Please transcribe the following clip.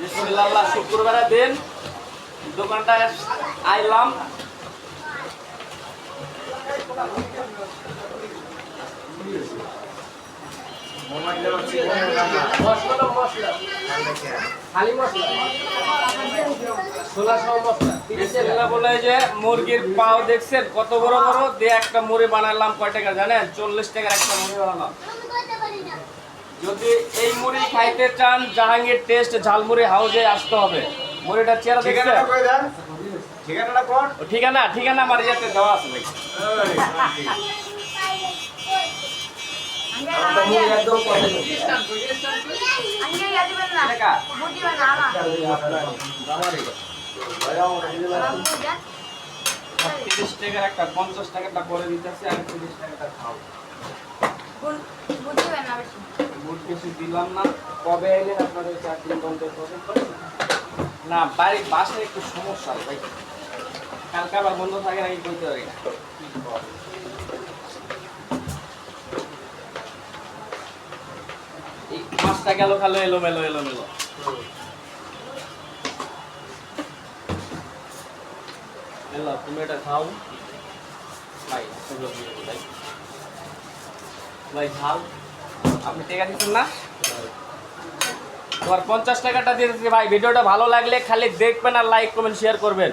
আল্লাহ শুক্রবারে দিন। দোকানটা আইলাম। মুরগির পাও দেখছেন, কত বড় বড়। দিয়ে একটা মুড়ি বানালাম, কয় টাকা জানেন? চল্লিশ টাকার একটা মুড়ি বানালাম। যদি এই মুড়ি খাইতে চান জাহাঙ্গীর টেস্ট ঝালমুড়ি হাউজে আসতে হবে। মুড়িটা চেহারা দেখছেন ঠিকানাটা কই দেন? ঠিকানাটা কোন? ঠিকানা ঠিকানা আমার ইয়েতে দেওয়া আছে ভাই তিরিশ টাকার একটা পঞ্চাশ টাকাটা করে দিতেছি আর তিরিশ টাকাটা খাও না। বাড়ির বাসায় একটু সমস্যা ভাই। কালকে আবার বন্ধ থাকে নাকি বলতে পারি না। এই মাছটা গেল, খালো এলো মেলো এলো, তুমি এটা খাও। ভাই ভাই। ঝাল আপনি টাকা দিচ্ছেন না? তোমার পঞ্চাশ টাকাটা দিয়ে ভাই, ভিডিওটা ভালো লাগলে খালি দেখবেন আর লাইক কমেন্ট শেয়ার করবেন।